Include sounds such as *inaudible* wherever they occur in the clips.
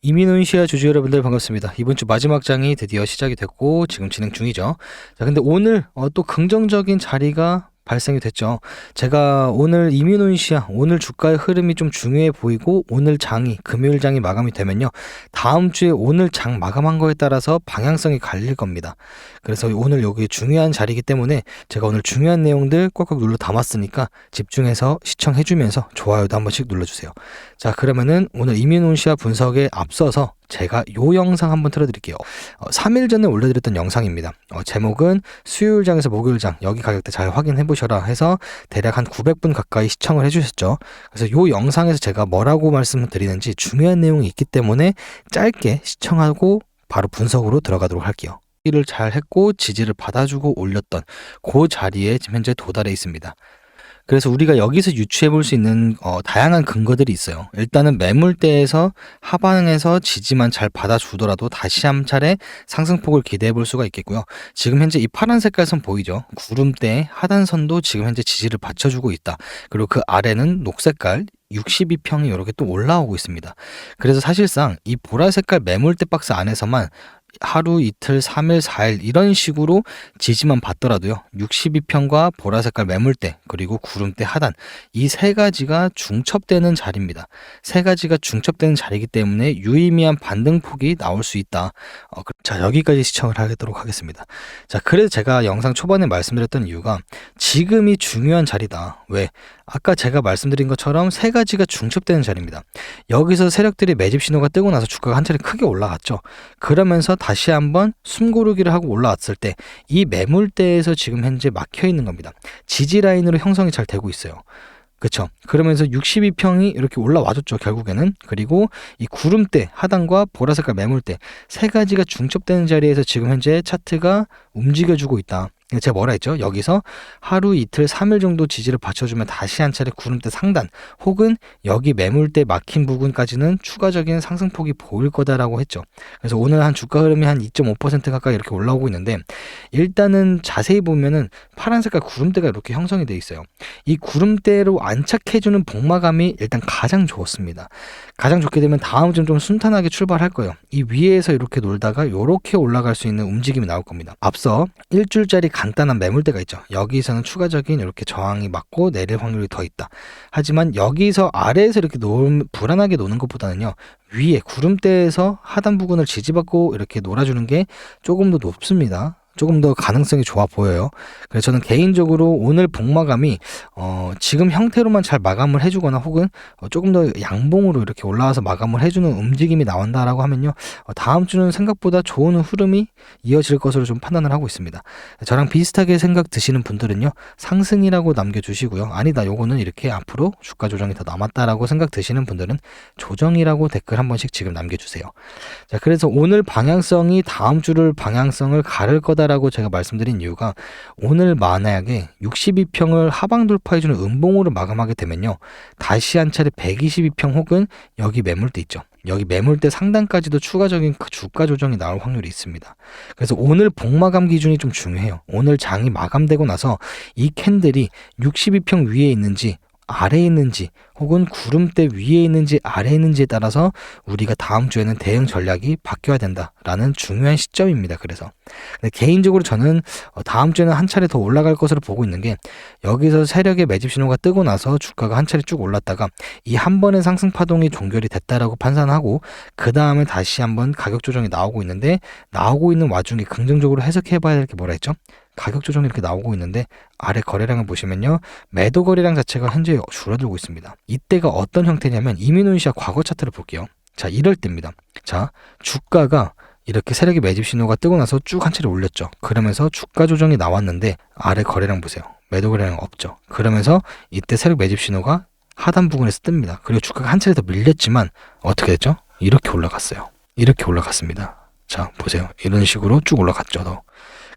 이민훈 시야 주주 여러분들 반갑습니다. 이번 주 마지막 장이 드디어 시작이 됐고 지금 진행 중이죠. 자, 근데 오늘 어, 또 긍정적인 자리가 발생이 됐죠. 제가 오늘 이민훈 시야 오늘 주가의 흐름이 좀 중요해 보이고 오늘 장이 금요일 장이 마감이 되면요. 다음 주에 오늘 장 마감한 거에 따라서 방향성이 갈릴 겁니다. 그래서 오늘 여기 중요한 자리이기 때문에 제가 오늘 중요한 내용들 꽉꽉 눌러 담았으니까 집중해서 시청해 주면서 좋아요도 한 번씩 눌러 주세요. 자, 그러면은 오늘 이민훈 시야 분석에 앞서서 제가 요 영상 한번 틀어드릴게요. 어, 3일 전에 올려드렸던 영상입니다. 어, 제목은 수요일장에서 목요일장 여기 가격대 잘 확인해 보셔라 해서 대략 한 900분 가까이 시청을 해주셨죠. 그래서 요 영상에서 제가 뭐라고 말씀을 드리는지 중요한 내용이 있기 때문에 짧게 시청하고 바로 분석으로 들어가도록 할게요. 일을 잘 했고 지지를 받아주고 올렸던 그 자리에 지금 현재 도달해 있습니다. 그래서 우리가 여기서 유추해 볼 수 있는 어, 다양한 근거들이 있어요. 일단은 매물대에서 하방에서 지지만 잘 받아주더라도 다시 한 차례 상승폭을 기대해 볼 수가 있겠고요. 지금 현재 이 파란 색깔 선 보이죠? 구름대 하단선도 지금 현재 지지를 받쳐주고 있다. 그리고 그 아래는 녹색깔 62평이 이렇게 또 올라오고 있습니다. 그래서 사실상 이 보라 색깔 매물대 박스 안에서만 하루 이틀, 3일, 4일 이런 식으로 지지만 받더라도요. 62평과 보라 색깔 매물대 그리고 구름대 하단 이 세 가지가 중첩되는 자리입니다. 세 가지가 중첩되는 자리이기 때문에 유의미한 반등폭이 나올 수 있다. 어, 그- 자 여기까지 시청을 하도록 하겠습니다. 자 그래서 제가 영상 초반에 말씀드렸던 이유가 지금이 중요한 자리다. 왜? 아까 제가 말씀드린 것처럼 세 가지가 중첩되는 자리입니다. 여기서 세력들이 매집 신호가 뜨고 나서 주가가 한 차례 크게 올라갔죠. 그러면서 다시 한번 숨고르기를 하고 올라왔을 때 이 매물대에서 지금 현재 막혀 있는 겁니다. 지지 라인으로 형성이 잘 되고 있어요. 그쵸. 그러면서 62평이 이렇게 올라와줬죠, 결국에는. 그리고 이 구름대, 하단과 보라색깔 매물대, 세 가지가 중첩되는 자리에서 지금 현재 차트가 움직여주고 있다. 제가 뭐라 했죠? 여기서 하루 이틀 3일 정도 지지를 받쳐주면 다시 한 차례 구름대 상단 혹은 여기 매물대 막힌 부분까지는 추가적인 상승폭이 보일 거다라고 했죠. 그래서 오늘 한 주가 흐름이 한 2.5% 가까이 이렇게 올라오고 있는데 일단은 자세히 보면은 파란 색깔 구름대가 이렇게 형성이 돼 있어요. 이 구름대로 안착해주는 복마감이 일단 가장 좋았습니다. 가장 좋게 되면 다음 좀좀 순탄하게 출발할 거예요. 이 위에서 이렇게 놀다가 이렇게 올라갈 수 있는 움직임이 나올 겁니다. 앞서 일주일짜리 간단한 매물대가 있죠. 여기서는 추가적인 이렇게 저항이 맞고 내릴 확률이 더 있다. 하지만 여기서 아래에서 이렇게 놀, 불안하게 노는 것보다는요. 위에 구름대에서 하단 부분을 지지받고 이렇게 놀아주는 게 조금 더 높습니다. 조금 더 가능성이 좋아 보여요. 그래서 저는 개인적으로 오늘 복마감이 어, 지금 형태로만 잘 마감을 해주거나 혹은 어, 조금 더 양봉으로 이렇게 올라와서 마감을 해주는 움직임이 나온다라고 하면요. 어, 다음 주는 생각보다 좋은 흐름이 이어질 것으로 좀 판단을 하고 있습니다. 저랑 비슷하게 생각 드시는 분들은요. 상승이라고 남겨주시고요. 아니다. 요거는 이렇게 앞으로 주가 조정이 더 남았다라고 생각 드시는 분들은 조정이라고 댓글 한 번씩 지금 남겨주세요. 자, 그래서 오늘 방향성이 다음 주를 방향성을 가를 거다 라고 제가 말씀드린 이유가 오늘 만약에 62평을 하방 돌파해주는 음봉으로 마감하게 되면요. 다시 한 차례 122평 혹은 여기 매물대 있죠. 여기 매물대 상단까지도 추가적인 그 주가 조정이 나올 확률이 있습니다. 그래서 오늘 복마감 기준이 좀 중요해요. 오늘 장이 마감되고 나서 이 캔들이 62평 위에 있는지 아래에 있는지 혹은 구름대 위에 있는지 아래에 있는지에 따라서 우리가 다음 주에는 대응 전략이 바뀌어야 된다라는 중요한 시점입니다. 그래서 개인적으로 저는 어, 다음 주에는 한 차례 더 올라갈 것으로 보고 있는 게 여기서 세력의 매집 신호가 뜨고 나서 주가가 한 차례 쭉 올랐다가 이 한 번의 상승 파동이 종결이 됐다라고 판단하고 그 다음에 다시 한번 가격 조정이 나오고 있는데 나오고 있는 와중에 긍정적으로 해석해봐야 될 게 뭐라 했죠? 가격 조정이 이렇게 나오고 있는데 아래 거래량을 보시면요 매도 거래량 자체가 현재 줄어들고 있습니다. 이때가 어떤 형태냐면 이민훈 씨와 과거 차트를 볼게요. 자 이럴 때입니다. 자 주가가 이렇게 세력의 매집 신호가 뜨고 나서 쭉 한 차례 올렸죠. 그러면서 주가 조정이 나왔는데 아래 거래량 보세요. 매도 거래량 없죠. 그러면서 이때 세력 매집 신호가 하단 부분에서 뜹니다. 그리고 주가가 한 차례 더 밀렸지만 어떻게 됐죠? 이렇게 올라갔어요. 이렇게 올라갔습니다. 자 보세요. 이런 식으로 쭉 올라갔죠. 더.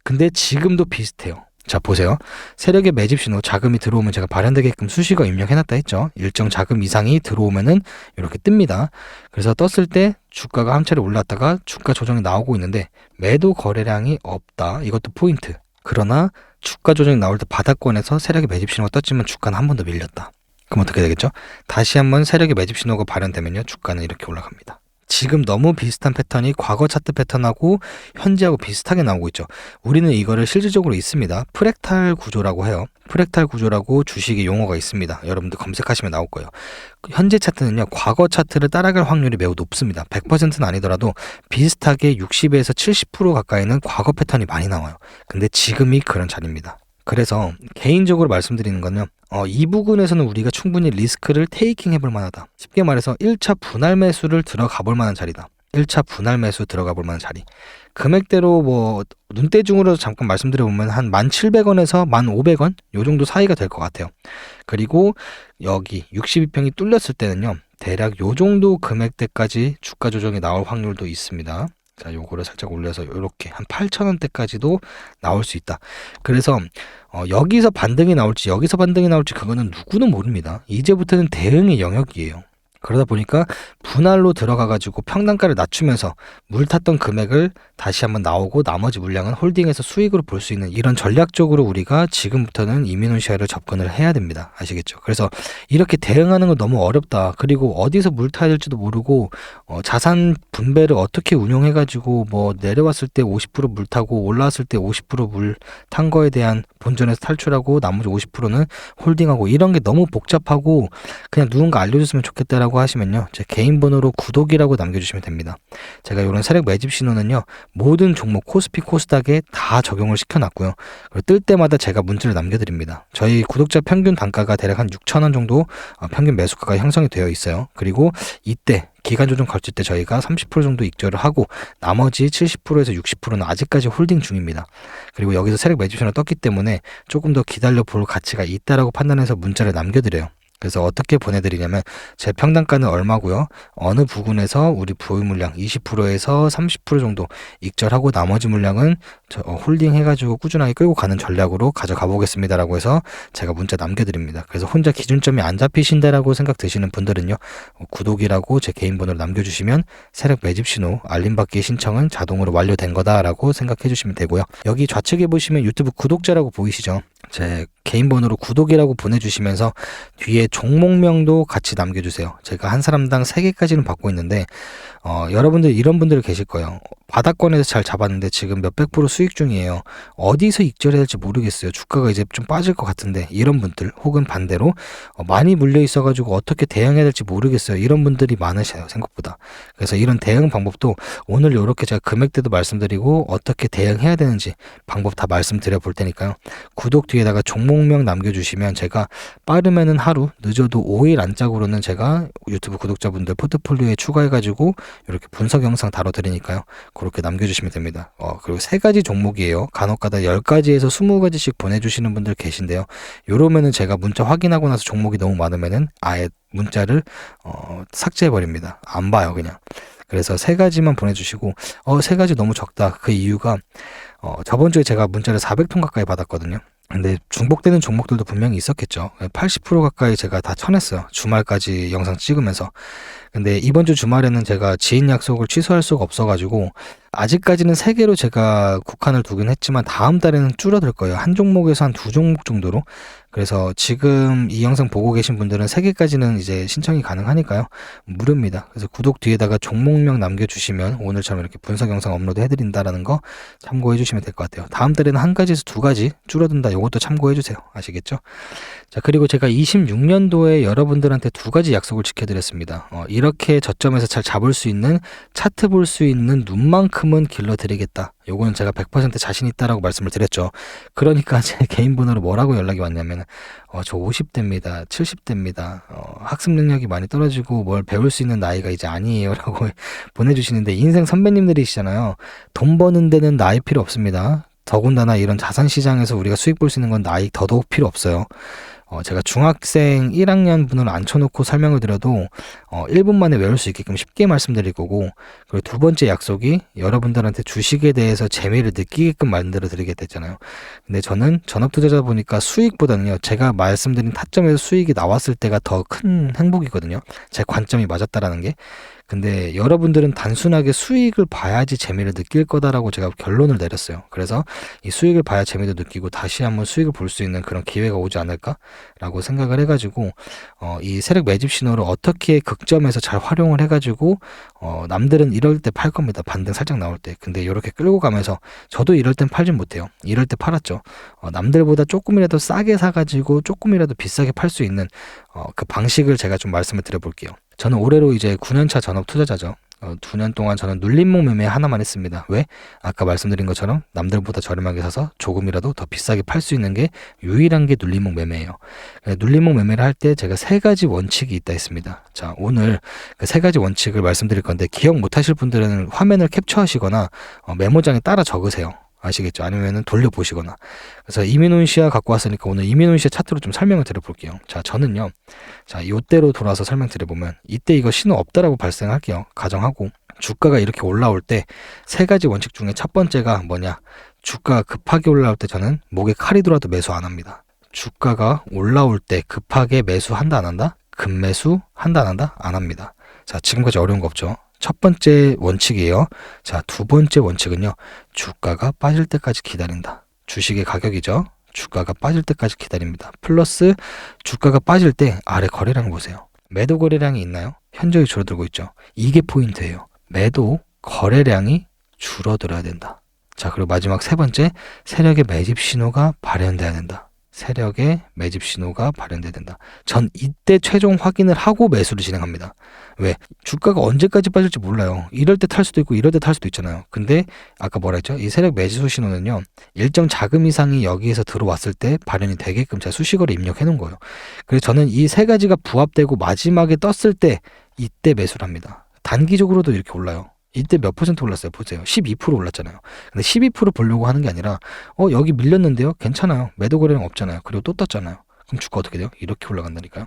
근데 지금도 비슷해요. 자 보세요. 세력의 매집 신호 자금이 들어오면 제가 발현되게끔 수식어 입력해놨다 했죠. 일정 자금 이상이 들어오면은 이렇게 뜹니다. 그래서 떴을 때 주가가 한 차례 올랐다가 주가 조정이 나오고 있는데 매도 거래량이 없다. 이것도 포인트. 그러나 주가 조정이 나올 때 바닥권에서 세력의 매집 신호가 떴지만 주가는 한 번 더 밀렸다. 그럼 어떻게 되겠죠? 다시 한번 세력의 매집 신호가 발현되면요. 주가는 이렇게 올라갑니다. 지금 너무 비슷한 패턴이 과거 차트 패턴하고 현재하고 비슷하게 나오고 있죠. 우리는 이거를 실질적으로 있습니다. 프랙탈 구조라고 해요. 프랙탈 구조라고 주식의 용어가 있습니다. 여러분들 검색하시면 나올 거예요. 현재 차트는요, 과거 차트를 따라갈 확률이 매우 높습니다. 100%는 아니더라도 비슷하게 60에서 70% 가까이는 과거 패턴이 많이 나와요. 근데 지금이 그런 자리입니다. 그래서 개인적으로 말씀드리는 거는 어, 이 부분에서는 우리가 충분히 리스크를 테이킹 해볼 만하다. 쉽게 말해서 1차 분할 매수를 들어가 볼 만한 자리다. 1차 분할 매수 들어가 볼 만한 자리. 금액대로 뭐 눈대중으로 잠깐 말씀드려 보면 한 1,700원에서 1,500원 요 정도 사이가 될 것 같아요. 그리고 여기 62평이 뚫렸을 때는요. 대략 요 정도 금액대까지 주가 조정이 나올 확률도 있습니다. 자, 요거를 살짝 올려서 요렇게 한 8,000원대까지도 나올 수 있다. 그래서 어, 여기서 반등이 나올지 여기서 반등이 나올지 그거는 누구는 모릅니다. 이제부터는 대응의 영역이에요. 그러다 보니까 분할로 들어가가지고 평단가를 낮추면서 물 탔던 금액을 다시 한번 나오고 나머지 물량은 홀딩해서 수익으로 볼 수 있는 이런 전략적으로 우리가 지금부터는 이민훈시아를 접근을 해야 됩니다. 아시겠죠? 그래서 이렇게 대응하는 건 너무 어렵다. 그리고 어디서 물 타야 될지도 모르고 어, 자산 분배를 어떻게 운용해가지고 뭐 내려왔을 때 50%물 타고 올라왔을 때 50%물 탄 거에 대한 본전에서 탈출하고 나머지 50%는 홀딩하고 이런 게 너무 복잡하고 그냥 누군가 알려줬으면 좋겠다라고 하시면요. 제 개인 번호로 구독이라고 남겨주시면 됩니다. 제가 이런 세력 매집 신호는요. 모든 종목 코스피 코스닥에 다 적용을 시켜놨고요. 그리고 뜰 때마다 제가 문자를 남겨드립니다. 저희 구독자 평균 단가가 대략 한 6천 원 정도 어, 평균 매수가가 형성이 되어 있어요. 그리고 이때 기간 조정 걸칠 때 저희가 30% 정도 익절을 하고 나머지 70%에서 60%는 아직까지 홀딩 중입니다. 그리고 여기서 세력 매집신호 떴기 때문에 조금 더 기다려 볼 가치가 있다라고 판단해서 문자를 남겨드려요. 그래서 어떻게 보내드리냐면 제 평단가는 얼마고요. 어느 부분에서 우리 보유 물량 20%에서 30% 정도 익절하고 나머지 물량은 홀딩 해가지고 꾸준하게 끌고 가는 전략으로 가져가 보겠습니다라고 해서 제가 문자 남겨드립니다. 그래서 혼자 기준점이 안 잡히신다라고 생각 드시는 분들은요 어, 구독이라고 제 개인 번호를 남겨주시면 세력 매집 신호 알림 받기 신청은 자동으로 완료된 거다라고 생각해 주시면 되고요. 여기 좌측에 보시면 유튜브 구독자라고 보이시죠? 제 개인 번호로 구독이라고 보내주시면서 뒤에 종목명도 같이 남겨주세요. 제가 한 사람당 3개까지는 받고 있는데 어, 여러분들 이런 분들 계실 거예요. 바닥권에서 잘 잡았는데 지금 몇백 프로 수익 중이에요. 어디서 익절해야 될지 모르겠어요. 주가가 이제 좀 빠질 것 같은데 이런 분들 혹은 반대로 어, 많이 물려 있어가지고 어떻게 대응해야 될지 모르겠어요. 이런 분들이 많으셔요 생각보다. 그래서 이런 대응 방법도 오늘 이렇게 제가 금액대도 말씀드리고 어떻게 대응해야 되는지 방법 다 말씀드려 볼 테니까요. 구독 뒤에다가 종목명 남겨주시면 제가 빠르면은 하루 늦어도 5일 안짝으로는 제가 유튜브 구독자분들 포트폴리오에 추가해가지고 이렇게 분석 영상 다뤄드리니까요. 그렇게 남겨주시면 됩니다. 어, 그리고 세 가지 종목이에요. 간혹가다 10가지에서 20가지씩 보내주시는 분들 계신데요. 요러면은 제가 문자 확인하고 나서 종목이 너무 많으면은 아예 문자를 어, 삭제해버립니다. 안 봐요, 그냥. 그래서 세 가지만 보내주시고, 어, 세 가지 너무 적다. 그 이유가, 어, 저번 주에 제가 문자를 400통 가까이 받았거든요. 근데 중복되는 종목들도 분명히 있었겠죠. 80% 가까이 제가 다 쳐냈어요. 주말까지 영상 찍으면서. 근데 이번 주 주말에는 제가 지인 약속을 취소할 수가 없어가지고 아직까지는 세 개로 제가 국한을 두긴 했지만 다음 달에는 줄어들 거예요. 한 종목에서 한 두 종목 정도로. 그래서 지금 이 영상 보고 계신 분들은 세 개까지는 이제 신청이 가능하니까요. 무료입니다. 그래서 구독 뒤에다가 종목명 남겨주시면 오늘처럼 이렇게 분석 영상 업로드 해드린다라는 거 참고해 주시면 될 것 같아요. 다음 달에는 한 가지에서 두 가지 줄어든다. 이것도 참고해 주세요. 아시겠죠? 자, 그리고 제가 26년도에 여러분들한테 두 가지 약속을 지켜드렸습니다. 어, 이렇게 저점에서 잘 잡을 수 있는 차트 볼 수 있는 눈만큼은 길러드리겠다. 요거는 제가 100% 자신 있다라고 말씀을 드렸죠. 그러니까 *laughs* 제 개인 번호로 뭐라고 연락이 왔냐면, 어, 저 50대입니다. 70대입니다. 어, 학습 능력이 많이 떨어지고 뭘 배울 수 있는 나이가 이제 아니에요. *laughs* 라고 보내주시는데, 인생 선배님들이시잖아요. 돈 버는 데는 나이 필요 없습니다. 더군다나 이런 자산 시장에서 우리가 수익 볼 수 있는 건 나이 더더욱 필요 없어요. 어, 제가 중학생 1학년 분을 앉혀놓고 설명을 드려도 어, 1분 만에 외울 수 있게끔 쉽게 말씀드릴 거고 그리고 두 번째 약속이 여러분들한테 주식에 대해서 재미를 느끼게끔 만들어 드리게 됐잖아요. 근데 저는 전업 투자자 보니까 수익보다는요 제가 말씀드린 타점에서 수익이 나왔을 때가 더 큰 행복이거든요. 제 관점이 맞았다라는 게 근데 여러분들은 단순하게 수익을 봐야지 재미를 느낄 거다라고 제가 결론을 내렸어요. 그래서 이 수익을 봐야 재미도 느끼고 다시 한번 수익을 볼 수 있는 그런 기회가 오지 않을까라고 생각을 해가지고 어, 이 세력 매집 신호를 어떻게 극 극점에서 잘 활용을 해가지고 어, 남들은 이럴 때 팔 겁니다. 반등 살짝 나올 때. 근데 이렇게 끌고 가면서 저도 이럴 땐 팔진 못해요. 이럴 때 팔았죠. 어, 남들보다 조금이라도 싸게 사가지고 조금이라도 비싸게 팔 수 있는 어, 그 방식을 제가 좀 말씀을 드려볼게요. 저는 올해로 이제 9년차 전업 투자자죠. 어, 두년 동안 저는 눌림목 매매 하나만 했습니다. 왜? 아까 말씀드린 것처럼 남들보다 저렴하게 사서 조금이라도 더 비싸게 팔 수 있는 게 유일한 게 눌림목 매매예요. 네, 눌림목 매매를 할 때 제가 세 가지 원칙이 있다 했습니다. 자, 오늘 그 세 가지 원칙을 말씀드릴 건데 기억 못 하실 분들은 화면을 캡처하시거나 어, 메모장에 따라 적으세요. 아시겠죠? 아니면은 돌려보시거나. 그래서 이민훈 씨와 갖고 왔으니까 오늘 이민훈 씨의 차트로 좀 설명을 드려볼게요. 자, 저는요. 자, 요때로 돌아서 설명드려보면 이때 이거 신호 없다라고 발생할게요. 가정하고 주가가 이렇게 올라올 때 세 가지 원칙 중에 첫 번째가 뭐냐? 주가가 급하게 올라올 때 저는 목에 칼이 들어와도 매수 안 합니다. 주가가 올라올 때 급하게 매수한다 안 한다? 급매수 한다 안 한다? 안 합니다. 자, 지금까지 어려운 거 없죠? 첫 번째 원칙이에요. 자, 두 번째 원칙은요. 주가가 빠질 때까지 기다린다. 주식의 가격이죠. 주가가 빠질 때까지 기다립니다. 플러스 주가가 빠질 때 아래 거래량 보세요. 매도 거래량이 있나요? 현저히 줄어들고 있죠. 이게 포인트예요. 매도 거래량이 줄어들어야 된다. 자, 그리고 마지막 세 번째, 세력의 매집 신호가 발현돼야 된다. 세력의 매집 신호가 발현돼야 된다. 전 이때 최종 확인을 하고 매수를 진행합니다. 왜? 주가가 언제까지 빠질지 몰라요. 이럴 때 탈 수도 있고 이럴 때 탈 수도 있잖아요. 근데 아까 뭐라 했죠? 이 세력 매수 신호는요. 일정 자금 이상이 여기에서 들어왔을 때 발현이 되게끔 제가 수식어를 입력해 놓은 거예요. 그래서 저는 이 세 가지가 부합되고 마지막에 떴을 때 이때 매수를 합니다. 단기적으로도 이렇게 올라요. 이때 몇 퍼센트 올랐어요? 보세요. 12% 올랐잖아요. 근데 12% 보려고 하는 게 아니라 어 여기 밀렸는데요. 괜찮아요. 매도 거래량 없잖아요. 그리고 또 떴잖아요. 그럼 주가 어떻게 돼요? 이렇게 올라간다니까요.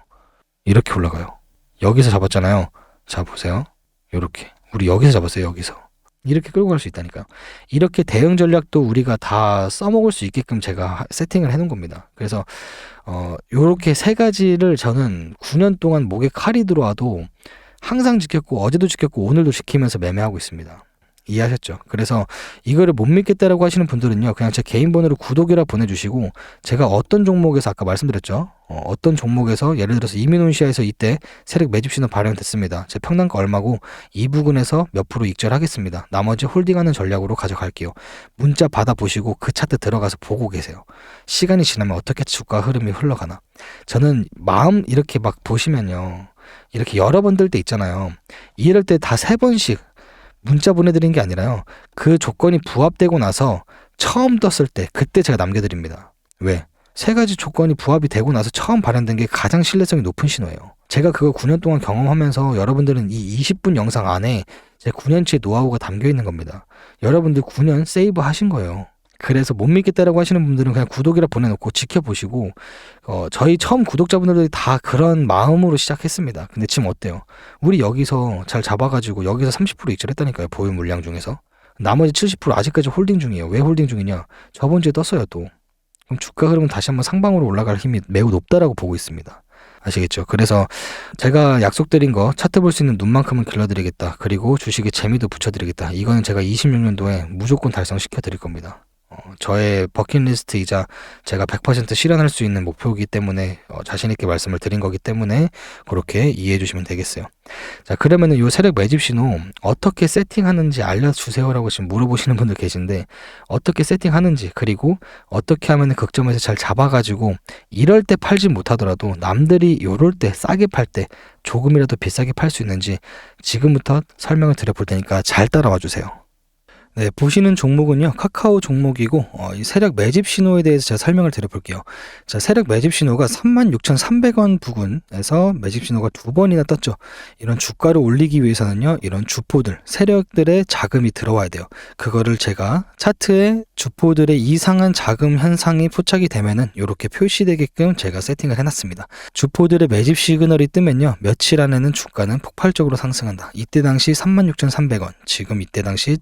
이렇게 올라가요. 여기서 잡았잖아요. 자 보세요. 요렇게 우리 여기서 잡았어요. 여기서 이렇게 끌고 갈 수 있다니까요. 이렇게 대응 전략도 우리가 다 써먹을 수 있게끔 제가 하- 세팅을 해놓은 겁니다. 그래서 어 요렇게 세 가지를 저는 9년 동안 목에 칼이 들어와도 항상 지켰고 어제도 지켰고 오늘도 지키면서 매매하고 있습니다. 이해하셨죠? 그래서 이거를 못 믿겠다라고 하시는 분들은요, 그냥 제 개인 번호로 구독이라 보내주시고, 제가 어떤 종목에서 아까 말씀드렸죠? 어, 떤 종목에서 예를 들어서 이민훈시아에서 이때 세력 매집 신호 발행됐습니다. 제 평단가 얼마고 이 부근에서 몇 프로 익절하겠습니다. 나머지 홀딩하는 전략으로 가져갈게요. 문자 받아보시고 그 차트 들어가서 보고 계세요. 시간이 지나면 어떻게 주가 흐름이 흘러가나. 저는 마음 이렇게 막 보시면요. 이렇게 여러 번들때 있잖아요. 이럴 때 다 세 번씩 문자 보내드린 게 아니라요. 그 조건이 부합되고 나서 처음 떴을 때 그때 제가 남겨드립니다. 왜? 세 가지 조건이 부합이 되고 나서 처음 발현된 게 가장 신뢰성이 높은 신호예요. 제가 그거 9년 동안 경험하면서 여러분들은 이 20분 영상 안에 제 9년치의 노하우가 담겨 있는 겁니다. 여러분들 9년 세이브 하신 거예요. 그래서 못 믿겠다라고 하시는 분들은 그냥 구독이라 보내놓고 지켜보시고 어, 저희 처음 구독자분들이 다 그런 마음으로 시작했습니다. 근데 지금 어때요? 우리 여기서 잘 잡아가지고 여기서 30% 익절했다니까요. 보유 물량 중에서. 나머지 70% 아직까지 홀딩 중이에요. 왜 홀딩 중이냐? 저번 주에 떴어요 또. 그럼 주가 흐름은 다시 한번 상방으로 올라갈 힘이 매우 높다라고 보고 있습니다. 아시겠죠? 그래서 제가 약속드린 거 차트 볼 수 있는 눈만큼은 길러드리겠다. 그리고 주식에 재미도 붙여드리겠다. 이거는 제가 26년도에 무조건 달성시켜 드릴 겁니다. 어, 저의 버킷리스트이자 제가 100% 실현할 수 있는 목표이기 때문에 어, 자신 있게 말씀을 드린 거기 때문에 그렇게 이해해 주시면 되겠어요. 자 그러면은 요 세력 매집 신호 어떻게 세팅하는지 알려주세요라고 지금 물어보시는 분들 계신데 어떻게 세팅하는지 그리고 어떻게 하면 극점에서 잘 잡아가지고 이럴 때 팔지 못하더라도 남들이 요럴 때 싸게 팔 때 조금이라도 비싸게 팔 수 있는지 지금부터 설명을 드려볼 테니까 잘 따라와 주세요. 네, 보시는 종목은요, 카카오 종목이고, 어, 이 세력 매집 신호에 대해서 제가 설명을 드려볼게요. 자, 세력 매집 신호가 36,300원 부근에서 매집 신호가 두 번이나 떴죠. 이런 주가를 올리기 위해서는요, 이런 주포들, 세력들의 자금이 들어와야 돼요. 그거를 제가 차트에 주포들의 이상한 자금 현상이 포착이 되면은 이렇게 표시되게끔 제가 세팅을 해놨습니다. 주포들의 매집 시그널이 뜨면요, 며칠 안에는 주가는 폭발적으로 상승한다. 이때 당시 36,300원, 지금 이때 당시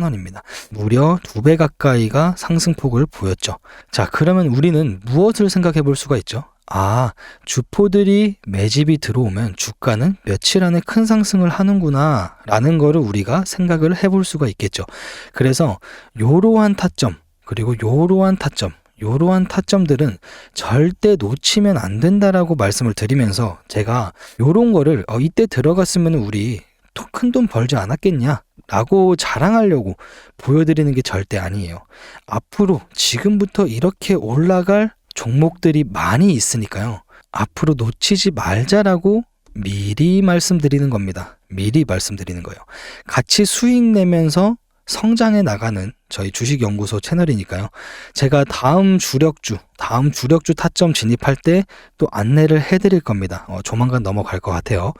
71,000원입니다. 무려 두 배 가까이가 상승폭을 보였죠. 자, 그러면 우리는 무엇을 생각해 볼 수가 있죠? 아, 주포들이 매집이 들어오면 주가는 며칠 안에 큰 상승을 하는구나, 라는 거를 우리가 생각을 해볼 수가 있겠죠. 그래서, 요러한 타점, 그리고 요러한 타점, 이러한 타점들은 절대 놓치면 안 된다라고 말씀을 드리면서 제가 요런 거를 어, 이때 들어갔으면 우리 큰 돈 벌지 않았겠냐 라고 자랑하려고 보여드리는 게 절대 아니에요. 앞으로 지금부터 이렇게 올라갈 종목들이 많이 있으니까요. 앞으로 놓치지 말자라고 미리 말씀드리는 겁니다. 미리 말씀드리는 거예요. 같이 수익 내면서 성장해 나가는 저희 주식연구소 채널이니까요. 제가 다음 주력주, 다음 주력주 타점 진입할 때 또 안내를 해드릴 겁니다. 어, 조만간 넘어갈 것 같아요.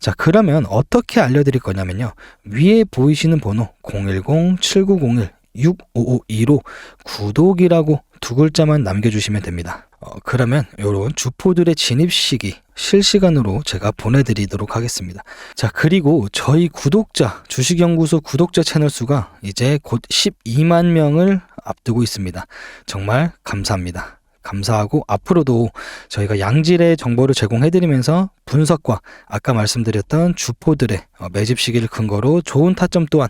자, 그러면 어떻게 알려드릴 거냐면요. 위에 보이시는 번호 010-7901-6552로 구독이라고 두 글자만 남겨주시면 됩니다. 어, 그러면 이런 주포들의 진입 시기 실시간으로 제가 보내드리도록 하겠습니다. 자, 그리고 저희 구독자, 주식연구소 구독자 채널 수가 이제 곧 12만 명을 앞두고 있습니다. 정말 감사합니다. 감사하고 앞으로도 저희가 양질의 정보를 제공해드리면서 분석과 아까 말씀드렸던 주포들의 어, 매집 시기를 근거로 좋은 타점 또한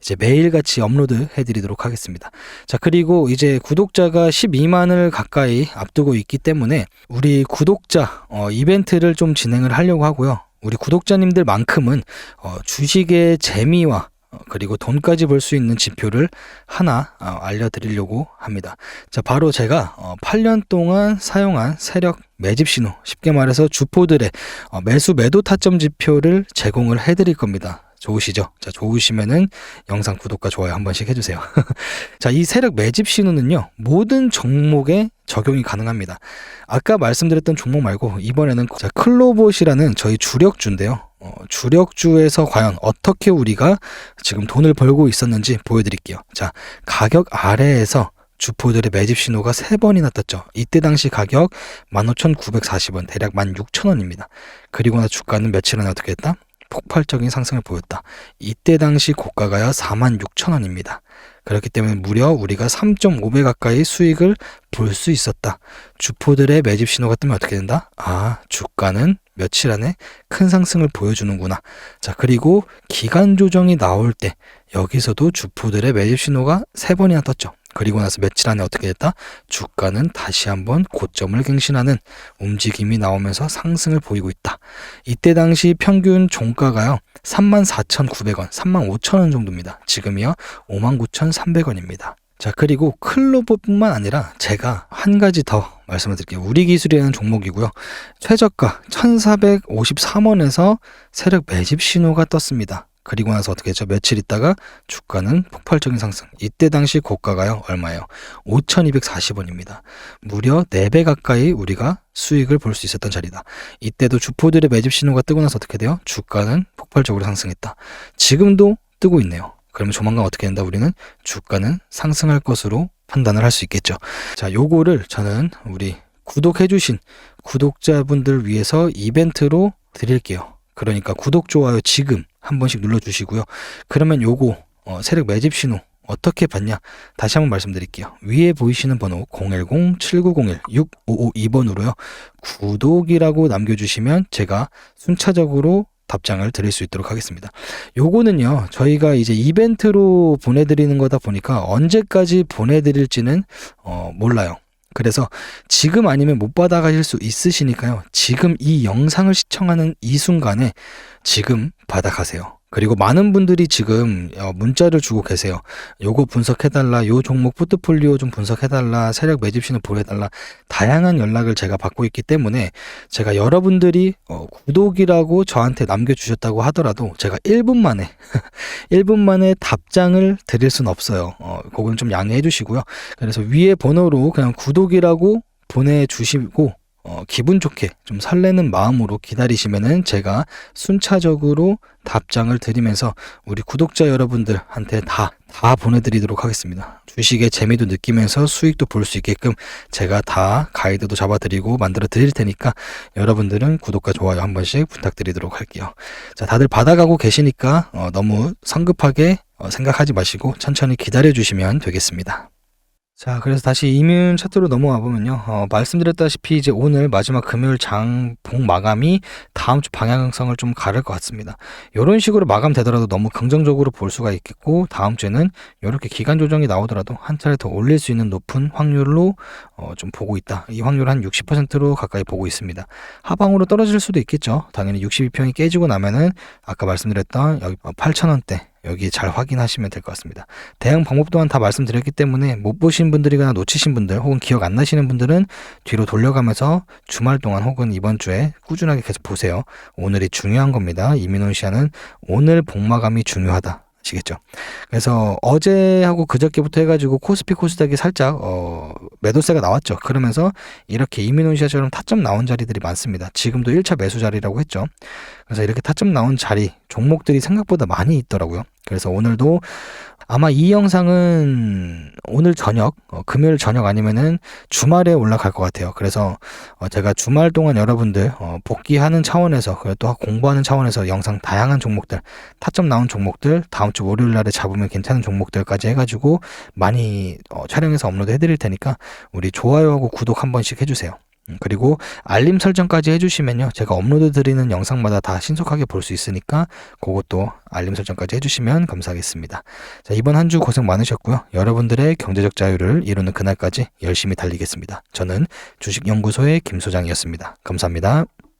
이제 매일같이 업로드 해드리도록 하겠습니다. 자 그리고 이제 구독자가 12만을 가까이 앞두고 있기 때문에 우리 구독자 어, 이벤트를 좀 진행을 하려고 하고요. 우리 구독자님들만큼은 어, 주식의 재미와 어, 그리고 돈까지 벌 수 있는 지표를 하나 어, 알려드리려고 합니다. 자, 바로 제가 어, 8년 동안 사용한 세력 매집 신호, 쉽게 말해서 주포들의 어, 매수 매도 타점 지표를 제공을 해드릴 겁니다. 좋으시죠? 자, 좋으시면은 영상 구독과 좋아요 한 번씩 해주세요. *laughs* 자, 이 세력 매집 신호는요, 모든 종목에 적용이 가능합니다. 아까 말씀드렸던 종목 말고 이번에는 자, 클로봇이라는 저희 주력주인데요. 어, 주력주에서 과연 어떻게 우리가 지금 돈을 벌고 있었는지 보여드릴게요. 자, 가격 아래에서 주포들의 매집 신호가 세 번이나 떴죠. 이때 당시 가격 15,940원, 대략 16,000원입니다. 그리고 나 주가는 며칠 안에 어떻게 했다? 폭발적인 상승을 보였다. 이때 당시 고가가요 46,000원입니다. 그렇기 때문에 무려 우리가 3.5배 가까이 수익을 볼 수 있었다. 주포들의 매집 신호가 뜨면 어떻게 된다? 아, 주가는 며칠 안에 큰 상승을 보여주는구나. 자, 그리고 기간 조정이 나올 때 여기서도 주포들의 매집 신호가 세 번이나 떴죠. 그리고 나서 며칠 안에 어떻게 됐다? 주가는 다시 한번 고점을 갱신하는 움직임이 나오면서 상승을 보이고 있다. 이때 당시 평균 종가가요. 34,900원, 35,000원 정도입니다. 지금이요. 59,300원입니다. 자, 그리고 클로버뿐만 아니라 제가 한 가지 더 말씀을 드릴게요. 우리 기술이라는 종목이고요. 최저가 1,453원에서 세력 매집 신호가 떴습니다. 그리고 나서 어떻게 했죠? 며칠 있다가 주가는 폭발적인 상승. 이때 당시 고가가요. 얼마예요? 5,240원입니다. 무려 4배 가까이 우리가 수익을 볼 수 있었던 자리다. 이때도 주포들의 매집 신호가 뜨고 나서 어떻게 돼요? 주가는 폭발적으로 상승했다. 지금도 뜨고 있네요. 그러면 조만간 어떻게 된다? 우리는 주가는 상승할 것으로 판단을 할 수 있겠죠. 자, 요거를 저는 우리 구독해주신 구독자분들 위해서 이벤트로 드릴게요. 그러니까 구독, 좋아요 지금 한 번씩 눌러주시고요. 그러면 요거 어, 세력 매집 신호 어떻게 받냐? 다시 한번 말씀드릴게요. 위에 보이시는 번호 010-7901-6552번으로요. 구독이라고 남겨주시면 제가 순차적으로 답장을 드릴 수 있도록 하겠습니다. 요거는요, 저희가 이제 이벤트로 보내드리는 거다 보니까 언제까지 보내드릴지는 어, 몰라요. 그래서 지금 아니면 못 받아가실 수 있으시니까요. 지금 이 영상을 시청하는 이 순간에 지금 받아가세요. 그리고 많은 분들이 지금 어, 문자를 주고 계세요. 요거 분석해달라, 요 종목 포트폴리오 좀 분석해달라, 세력 매집신을 보여달라, 다양한 연락을 제가 받고 있기 때문에 제가 여러분들이 어, 구독이라고 저한테 남겨주셨다고 하더라도 제가 1분 만에, *laughs* 1분 만에 답장을 드릴 순 없어요. 어, 그건 좀 양해해 주시고요. 그래서 위에 번호로 그냥 구독이라고 보내주시고, 어, 기분 좋게 좀 설레는 마음으로 기다리시면은 제가 순차적으로 답장을 드리면서 우리 구독자 여러분들한테 다, 다 보내드리도록 하겠습니다. 주식의 재미도 느끼면서 수익도 볼 수 있게끔 제가 다 가이드도 잡아드리고 만들어 드릴 테니까 여러분들은 구독과 좋아요 한 번씩 부탁드리도록 할게요. 자, 다들 받아가고 계시니까 어, 너무 성급하게 어, 생각하지 마시고 천천히 기다려 주시면 되겠습니다. 자, 그래서 다시 이면 차트로 넘어와 보면요. 어, 말씀드렸다시피 이제 오늘 마지막 금요일 장봉 마감이 다음 주 방향성을 좀 가를 것 같습니다. 이런 식으로 마감되더라도 너무 긍정적으로 볼 수가 있겠고 다음 주에는 이렇게 기간 조정이 나오더라도 한 차례 더 올릴 수 있는 높은 확률로 어, 좀 보고 있다. 이 확률 한 60%로 가까이 보고 있습니다. 하방으로 떨어질 수도 있겠죠. 당연히 62평이 깨지고 나면은 아까 말씀드렸던 여기 8,000원대 여기 잘 확인하시면 될 것 같습니다. 대응 방법 또한 다 말씀드렸기 때문에 못 보신 분들이거나 놓치신 분들 혹은 기억 안 나시는 분들은 뒤로 돌려가면서 주말 동안 혹은 이번 주에 꾸준하게 계속 보세요. 오늘이 중요한 겁니다. 이민훈 씨와는 오늘 복마감이 중요하다. 아시겠죠? 그래서 어제하고 그저께부터 해가지고 코스피 코스닥이 살짝 어, 매도세가 나왔죠. 그러면서 이렇게 이민훈 씨처럼 타점 나온 자리들이 많습니다. 지금도 1차 매수 자리라고 했죠. 그래서 이렇게 타점 나온 자리 종목들이 생각보다 많이 있더라고요. 그래서 오늘도 아마 이 영상은 오늘 저녁, 어, 금요일 저녁 아니면은 주말에 올라갈 것 같아요. 그래서 어, 제가 주말 동안 여러분들 어, 복귀하는 차원에서 또 공부하는 차원에서 영상 다양한 종목들, 타점 나온 종목들 다음 주 월요일 날에 잡으면 괜찮은 종목들까지 해가지고 많이 어, 촬영해서 업로드 해드릴 테니까 우리 좋아요하고 구독 한 번씩 해주세요. 음, 그리고 알림 설정까지 해주시면요. 제가 업로드 드리는 영상마다 다 신속하게 볼 수 있으니까 그것도 알림 설정까지 해주시면 감사하겠습니다. 자, 이번 한 주 고생 많으셨고요. 여러분들의 경제적 자유를 이루는 그날까지 열심히 달리겠습니다. 저는 주식연구소의 김 소장이었습니다. 감사합니다.